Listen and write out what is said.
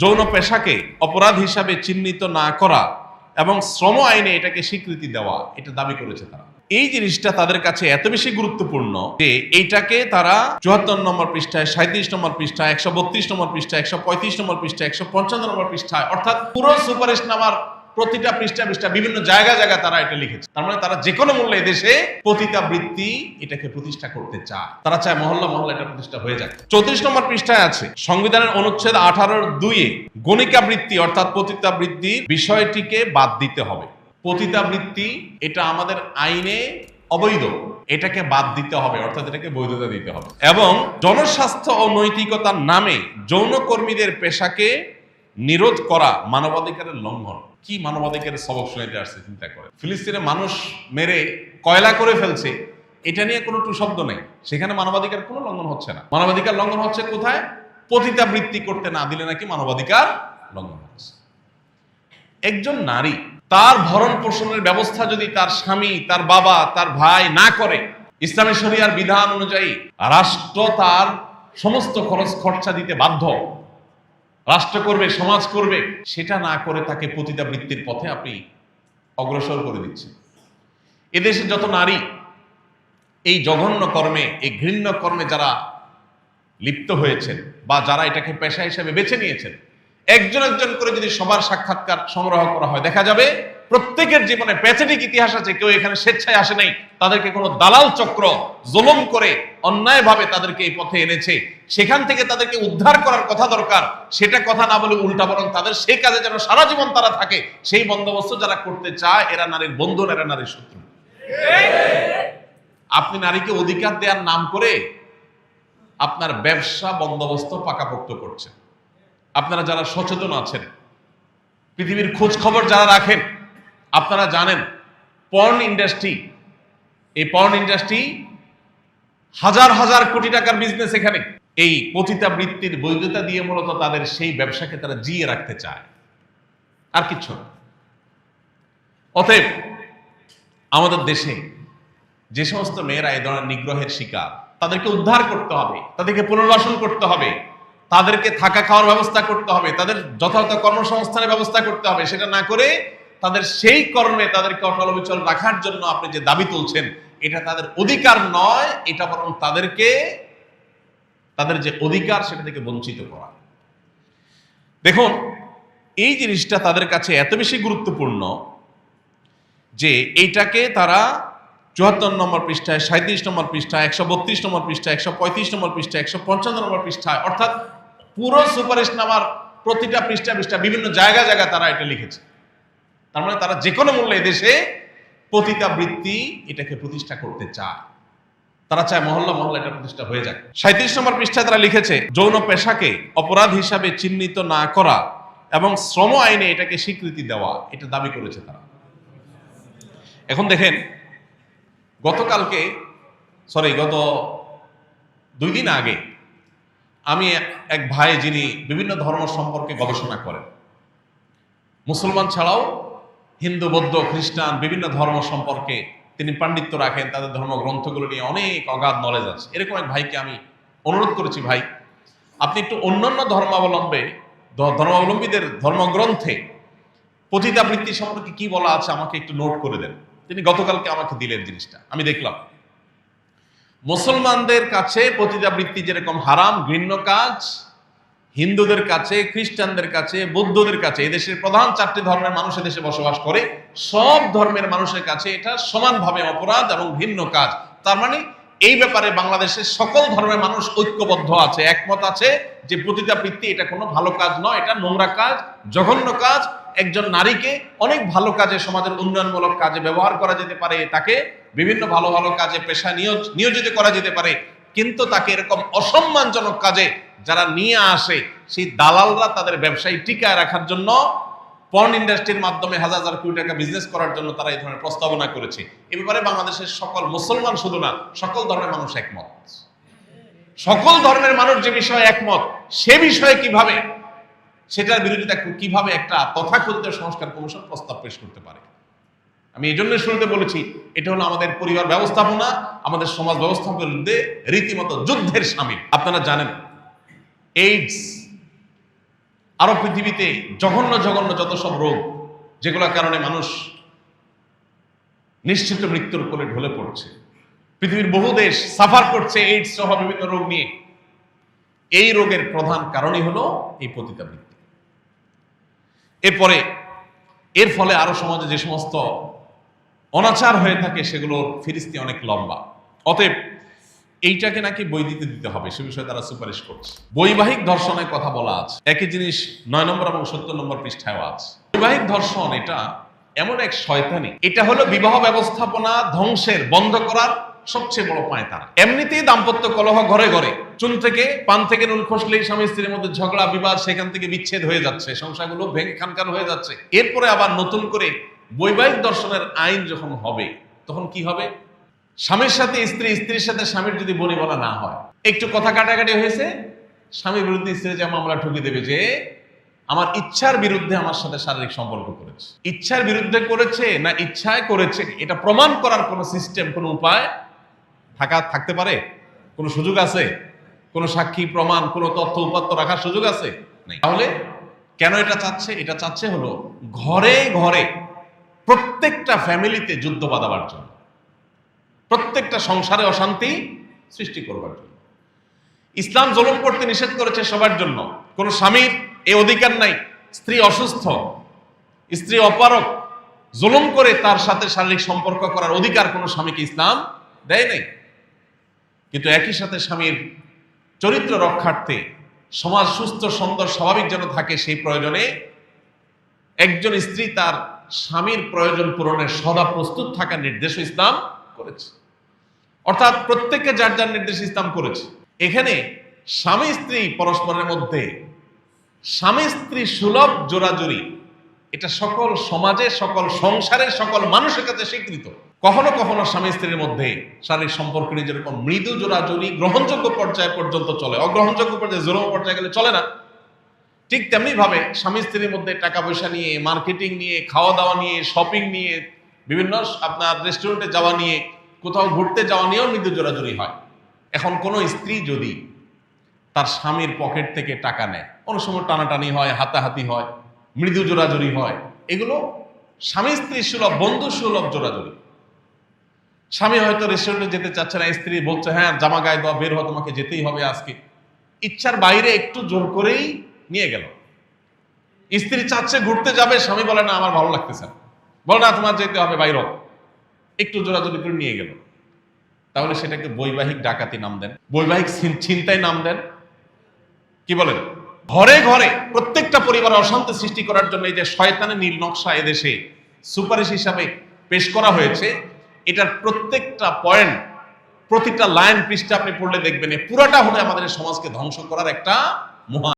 যৌন পেশাকে অপরাধ হিসাবে চিহ্নিত না করা এবং শ্রম আইনে এটাকে স্বীকৃতি দেওয়া, এটা দাবি করেছে তারা। এই জিনিসটা তাদের কাছে এত বেশি গুরুত্বপূর্ণ যে এইটাকে তারা চুয়াত্তর নম্বর পৃষ্ঠায় সাঁত্রিশ নম্বর পৃষ্ঠায়, একশো বত্রিশ নম্বর পৃষ্ঠায়, একশো পঁয়ত্রিশ নম্বর পৃষ্ঠায়, একশো পঞ্চান্ন নম্বর পৃষ্ঠায়, অর্থাৎ পুরো সুপারিশ নামার প্রতিটা পৃষ্ঠা পৃষ্ঠা, বিভিন্ন জায়গা জায়গা তারা এটা লিখেছে। তার মানে তারা যে কোনো মূল্যে দেশে পতিতা বৃত্তি এটাকে প্রতিষ্ঠা করতে চায়। তারা চায় মহল্লা মহল্লা এটা প্রতিষ্ঠা হয়ে যাক। চৌত্রিশ নম্বর পৃষ্ঠায় আছে, সংবিধানের অনুচ্ছেদ আঠারোর দুইয়ে গণিকা বৃত্তি অর্থাৎ পতিতা বৃত্তির বিষয়টিকে বাদ দিতে হবে। পতিতা বৃত্তি এটা আমাদের আইনে অবৈধ। এটাকে বাদ দিতে হবে, অর্থাৎ এটাকে বৈধতা দিতে হবে। এবং জনস্বাস্থ্য ও নৈতিকতার নামে যৌনকর্মীদের পেশাকে নিরোধ করা মানবাধিকারের লঙ্ঘন। কি মানবাধিকারের সবক শুনাইতে আসছে, চিন্তা করে। ফিলিস্তিনে মানুষ মেরে কয়লা করে ফেলছে, এটা নিয়ে কোনো টু শব্দ নেই। সেখানে মানবাধিকার কোনো লঙ্ঘন হচ্ছে না। মানবাধিকার লঙ্ঘন হচ্ছে কোথায়? পতিতা বৃত্তি করতে না দিলে নাকি মানবাধিকার লঙ্ঘন হচ্ছে। একজন নারী তার ভরণ পোষণের ব্যবস্থা যদি তার স্বামী, তার বাবা, তার ভাই না করে, ইসলামী শরিয়ার বিধান অনুযায়ী রাষ্ট্র তার সমস্ত খরচ খরচা দিতে বাধ্য। রাষ্ট্র করবে, সমাজ করবে, সেটা না করে তাকে প্রতিটা বৃত্তির পথে আপনি অগ্রসর করে দিচ্ছেন। এদেশে যত নারী এই জঘন্য কর্মে, এই ঘৃণ্য কর্মে যারা লিপ্ত হয়েছেন বা যারা এটাকে পেশা হিসেবে বেছে নিয়েছেন একজন একজন করে যদি সবার সাক্ষাৎকার সংগ্রহ করা হয়, দেখা যাবে প্রত্যেকের জীবনে প্যাথেটিক ইতিহাস আছে, কেউ এখানে স্বেচ্ছায় আসে নাই, তাদেরকে কোনো দালাল চক্র জুলুম করে অন্যায়ভাবে তাদেরকে এই পথে এনেছে। সেখান থেকে তাদেরকে উদ্ধার করার কথা দরকার, সেটা কথা না বলে উল্টা বরং তাদের সেই কাজে যেন সারা জীবন তারা থাকে, সেই বন্দোবস্ত যারা করতে চায়, এরা নারীর বন্ধু এরা নারীর শত্রু। আপনি নারীকে অধিকার দেওয়ার নাম করে আপনার ব্যবসা বন্দোবস্ত পাকাপোক্ত করছেন। আপনারা যারা সচেতন আছেন, পৃথিবীর খোঁজ খবর যারা রাখেন, আপনারা জানেন পর্ন ইন্ডাস্ট্রি এই পর্ন ইন্ডাস্ট্রি হাজার হাজার কোটি টাকার বিজনেস এখানে। এই পতিতা বৃত্তির বৈধতা দিয়ে মূলত তাদের সেই ব্যবসাকে তারা জিয়ে রাখতে চায়। আর কিচ্ছু না। অতএব, আমাদের দেশে যে সমস্ত মেয়েরা এই ধরনের নিগ্রহের শিকার, তাদেরকে উদ্ধার করতে হবে, তাদেরকে পুনর্বাসন করতে হবে। তাদেরকে থাকা খাওয়ার ব্যবস্থা করতে হবে, তাদের যথাযথ কর্মসংস্থানের ব্যবস্থা করতে হবে, সেটা না করে তাদের সেই কর্মে তাদেরকে অটল অবিচল রাখার জন্য আপনি যে দাবি তুলছেন, এটা তাদের অধিকার নয়, এটা বরং তাদেরকে, তাদের যে অধিকার সেটা থেকে বঞ্চিত করা। দেখুন, এই জিনিসটা তাদের কাছে এত বেশি গুরুত্বপূর্ণ যে এইটাকে তারা চুয়াত্তর নম্বর পৃষ্ঠায় সাঁত্রিশ নম্বর পৃষ্ঠায়, একশো বত্রিশ নম্বর পৃষ্ঠায়, একশো পঁয়ত্রিশ নম্বর পৃষ্ঠায়, একশো পঞ্চান্ন নম্বর পৃষ্ঠায়, অর্থাৎ পুরো সুপারিশ নামার প্রতিটা পৃষ্ঠা পৃষ্ঠা বিভিন্ন জায়গা জায়গা তারা এটা লিখেছে। তার মানে তারা যে কোনো মূল্যে দেশে পতিতা বৃত্তি এটাকে প্রতিষ্ঠা করতে চায়। তারা চায় মহল্লা মহল্লা এটা প্রতিষ্ঠা হয়ে যাক। সাঁত্রিশ নম্বর পৃষ্ঠায় তারা লিখেছে, যৌন পেশাকে অপরাধ হিসাবে চিহ্নিত না করা এবং শ্রম আইনে এটাকে স্বীকৃতি দেওয়া, এটা দাবি করেছে তারা। এখন দেখেন গতকালকে সরি গত দুই দিন আগে আমি এক ভাই যিনি বিভিন্ন ধর্ম সম্পর্কে গবেষণা করেন। মুসলমান ছাড়াও হিন্দু, বৌদ্ধ, খ্রিস্টান বিভিন্ন ধর্ম সম্পর্কে তিনি পাণ্ডিত্য রাখেন, তাদের ধর্মগ্রন্থগুলো নিয়ে অনেক অগাধ নলেজ আছে। এরকম এক ভাইকে আমি অনুরোধ করেছি, ভাই, আপনি একটু অন্যান্য ধর্মাবলম্বে ধর্মাবলম্বীদের ধর্মগ্রন্থে পতিতাবৃত্তি সম্পর্কে কি বলা আছে আমাকে একটু নোট করে দেন। তিনি গতকালকে আমাকে দিলেন জিনিসটা। আমি দেখলাম। মুসলমানদের কাছে পতিতাবৃত্তি যেরকম হারাম, ঘৃণ্য কাজ, হিন্দুদের কাছে, খ্রিস্টানদের কাছে, বৌদ্ধদের কাছে এদেশের প্রধান চারটি ধর্মের মানুষ দেশে বসবাস করে, সব ধর্মের মানুষের কাছে এটা সমানভাবে অপরাধ এবং ভিন্ন কাজ। তার মানে এই ব্যাপারে বাংলাদেশের সকল ধর্মের মানুষ ঐক্যবদ্ধ আছে, একমত আছে যে পতিতাবৃত্তি এটা কোনো ভালো কাজ নয়, এটা নোংরা কাজ, জঘন্য কাজ একজন নারীকে অনেক ভালো কাজে, সমাজের উন্নয়নমূলক কাজে ব্যবহার করা যেতে পারে, তাকে বিভিন্ন ভালো ভালো কাজে পেশা নিয়োজ, নিয়োজিত করা যেতে পারে, কিন্তু তাকে এরকম অসম্মানজনক কাজে যারা নিয়ে আসে, সেই দালালরা তাদের ব্যবসায়ী টিকায় রাখার জন্য পর্ন ইন্ডাস্ট্রির মাধ্যমে হাজার হাজার কোটি টাকা বিজনেস করার জন্য তারা এই ধরনের প্রস্তাবনা করেছে। এ ব্যাপারে বাংলাদেশের সকল মুসলমান শুধু না, সকল ধর্মের মানুষ একমত। সকল ধর্মের মানুষ যে বিষয়ে একমত, সে বিষয়ে কীভাবে সেটার বিরোধিতা কীভাবে একটা তথাকথিত সংস্কার কমিশন প্রস্তাব পেশ করতে পারে? আমি এই জন্য শুরুতে বলেছি, এটা হলো আমাদের পরিবার ব্যবস্থাপনা, আমাদের সমাজ ব্যবস্থাপনার বিরুদ্ধে রীতিমতো যুদ্ধের সামিল। আপনারা জানেন এইডস আরও পৃথিবীতে জঘন্য জঘন্য যত সব রোগ, যেগুলোর কারণে মানুষ নিশ্চিত মৃত্যুর কোলে ঢলে পড়ছে। পৃথিবীর বহু দেশ সাফার করছে এইডস সহ বিভিন্ন রোগ নিয়ে। এই রোগের প্রধান কারণই হলো এই পতিতাবৃত্তি। এরপরে, এর ফলে আরও সমাজে যে সমস্ত অনাচার হয়ে থাকে সেগুলোর ফিরিস্তি অনেক লম্বা। অতএব এইটাকে নাকি বই দিতে দিতে হবে, সে বিষয়ে তারা সুপারিশ করছে। বৈবাহিক ধর্ষণের কথা বলা আছে। একই জিনিস নয় নম্বর এবং সত্তর নম্বর পৃষ্ঠায় আছে। বৈবাহিক ধর্ষণ এটা এমন এক শয়তানি। এটা হলো বিবাহ ব্যবস্থাপনা ধ্বংসের, বন্ধ করার সবচেয়ে বড় পায়তারা এমনিতেই দাম্পত্য কলহ ঘরে ঘরে। চুন থেকে পান থেকে নুন খসলেই স্বামী স্ত্রীর মধ্যে ঝগড়া, বিবাদ সেখান থেকে বিচ্ছেদ হয়ে যাচ্ছে। সংসারগুলো ভেঙে খানখান হয়ে যাচ্ছে। এরপরে আবার নতুন করে বৈবাহিক দর্শনের আইন যখন হবে, তখন কি হবে? স্বামীর সাথে স্ত্রী, স্ত্রীর সাথে স্বামীর যদি বনি বলা না হয়। একটু কথা কাটাকাটি হয়েছে? স্বামীর বিরুদ্ধে স্ত্রী যে মামলা ঠুকে দেবে যে, আমার ইচ্ছার বিরুদ্ধে আমার সাথে শারীরিক সম্পর্ক করেছে। ইচ্ছার বিরুদ্ধে করেছে না ইচ্ছায় করেছে? এটা প্রমাণ করার কোনো সিস্টেম কোনো উপায় থাকা থাকতে পারে? কোনো সুযোগ আছে? কোনো সাক্ষী, প্রমাণ, কোনো তথ্য উপাত্ত রাখার সুযোগ আছে? নেই। তাহলে কেন এটা চাচ্ছে? এটা চাচ্ছে হলো ঘরে ঘরে প্রত্যেকটা ফ্যামিলিতে যুদ্ধ বাঁধাবার জন্য, প্রত্যেকটা সংসারে অশান্তি সৃষ্টি করবার জন্য। ইসলাম জুলুম করতে নিষেধ করেছে সবার জন্য। কোন স্বামীর এ অধিকার নাই। স্ত্রী অসুস্থ, স্ত্রী অপারক জুলুম করে তার সাথে শারীরিক সম্পর্ক করার অধিকার কোনো স্বামীকে ইসলাম দেয় নাই। কিন্তু একই সাথে স্বামীর চরিত্র রক্ষার্থে সমাজ সুস্থ, সুন্দর, স্বাভাবিক যেন থাকে সেই প্রয়োজনে একজন স্ত্রী তার স্বামীর প্রয়োজন পূরণের সদা প্রস্তুত থাকার নির্দেশ ইসলাম করেছে। অর্থাৎ প্রত্যেককে যার যার নির্দেশ ইসলাম করেছে। এখানে স্বামী স্ত্রী পরস্পরের মধ্যে স্বামী স্ত্রী সুলভ জোরাজুরি এটা সকল সমাজে, সকল সংসারের সকল মানুষের কাছে স্বীকৃত। কখনো কখনো স্বামী স্ত্রীর মধ্যে শারীরিক সম্পর্ক যেরকম মৃদু জোরাজুরি গ্রহণযোগ্য পর্যায় পর্যন্ত চলে, অগ্রহণযোগ্য পর্যায়ে জোরম পর্যায়ে গেলে চলে না। ঠিক তেমনি ভাবে স্বামী স্ত্রীর মধ্যে টাকা পয়সা নিয়ে মার্কেটিং নিয়ে খাওয়া দাওয়া নিয়ে শপিং নিয়ে, বিভিন্ন আপনার রেস্টুরেন্টে যাওয়া নিয়ে, কোথাও ঘুরতে যাওয়া নিয়েও মৃদু জোরাজুরি হয়। এখন কোনো স্ত্রী যদি তার স্বামীর পকেট থেকে টাকা নেয়, কোনো সময় টানাটানি হয়, হাতাহাতি হয়, মৃদু জোরাজুরি হয়, এগুলো স্বামী স্ত্রী সুলভ বন্ধু সুলভ জোরাজুরি। স্বামী হয়তো রেস্টুরেন্টে যেতে চাচ্ছে না, স্ত্রী বলছে হ্যাঁ জামা গায়ে দেওয়া বের হওয়া তোমাকে যেতেই হবে আজকে। ইচ্ছার বাইরে একটু জোর করেই নিয়ে গেল। স্ত্রী চাচ্ছে ঘুরতে যাবে, স্বামী বলে, না, আমার ভালো লাগতেছে না। বলে, না, তোমার যেতে হবে, বাইর। একটু জোরাজোরি করে নিয়ে গেল। তাহলে সেটাকে বৈবাহিক ডাকাতি নাম দেন, বৈবাহিক ছিন- ছিনতাই নাম দেন। কি বলেন? ঘরে ঘরে প্রত্যেকটা পরিবারে অশান্তি সৃষ্টি করার জন্য এই যে শয়তানের নীল নকশা এদেশে সুপারিশ হিসাবে পেশ করা হয়েছে এটার প্রত্যেকটা পয়েন্ট প্রতিটা লাইন পৃষ্ঠা আপনি পড়লে দেখবেন পুরাটা হলে আমাদের সমাজকে ধ্বংস করার একটা মহা